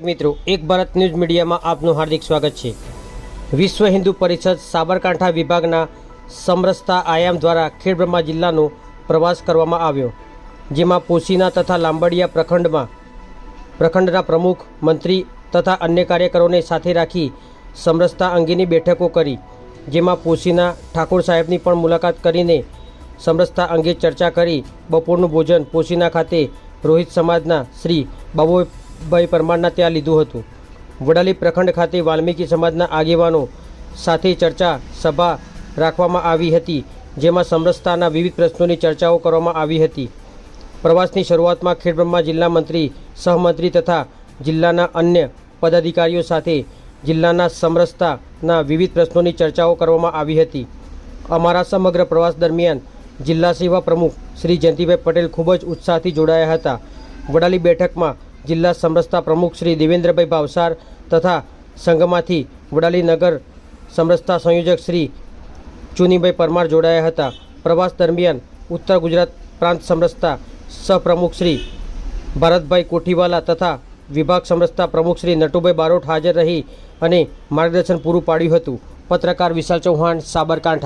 મિત્રો, એક ભારત ન્યૂઝ મીડિયામાં આપનું હાર્દિક સ્વાગત છે. વિશ્વ હિન્દુ પરિષદ સાબરકાંઠા વિભાગના સમરસતા આયામ દ્વારા ખેડબ્રહ્મા જિલ્લાનો પ્રવાસ કરવામાં આવ્યો, જેમાં પોશીના તથા લાંબડિયા પ્રખંડમાં પ્રખંડના પ્રમુખ, મંત્રી તથા અન્ય કાર્યકરોને સાથે રાખી સમરસતા અંગેની બેઠકો કરી, જેમાં પોશીના ઠાકોર સાહેબની પણ મુલાકાત કરીને સમરસતા અંગે ચર્ચા કરી બપોરનું ભોજન પોશીના ખાતે રોહિત સમાજના શ્રી બાબુભાઈ પરમારના ત્યાં લીધું હતું. વડાલી પ્રખંડ ખાતે વાલ્મીકી સમાજના આગેવાનો સાથે ચર્ચા સભા રાખવામાં આવી હતી, જેમાં સમરસતાના વિવિધ પ્રશ્નોની ચર્ચાઓ કરવામાં આવી હતી. પ્રવાસની શરૂઆતમાં ખેડબ્રહ્મા જિલ્લા મંત્રી, સહમંત્રી તથા જિલ્લાના અન્ય પદાધિકારીઓ સાથે જિલ્લાના સમરસતાના વિવિધ પ્રશ્નોની ચર્ચાઓ કરવામાં આવી હતી. અમારા સમગ્ર પ્રવાસ દરમિયાન જિલ્લા સેવા પ્રમુખ શ્રી જયંતિભાઈ પટેલ ખૂબ જ ઉત્સાહથી જોડાયા હતા. વડાલી બેઠકમાં જિલ્લા સમરસતા પ્રમુખ શ્રી દેવેન્દ્રભાઈ ભાવસાર તથા સંઘમાંથી વડાલીનગર સમરસતા સંયોજક શ્રી ચુનીભાઈ પરમાર જોડાયા હતા. પ્રવાસ દરમિયાન ઉત્તર ગુજરાત પ્રાંત સમરસતા સહપ્રમુખ શ્રી ભારતભાઈ કોઠીવાલા તથા વિભાગ સમરસતા પ્રમુખ શ્રી નટુભાઈ બારોટ હાજર રહી અને માર્ગદર્શન પૂરું પાડ્યું હતું. પત્રકાર વિશાલ ચૌહાણ, સાબરકાંઠા.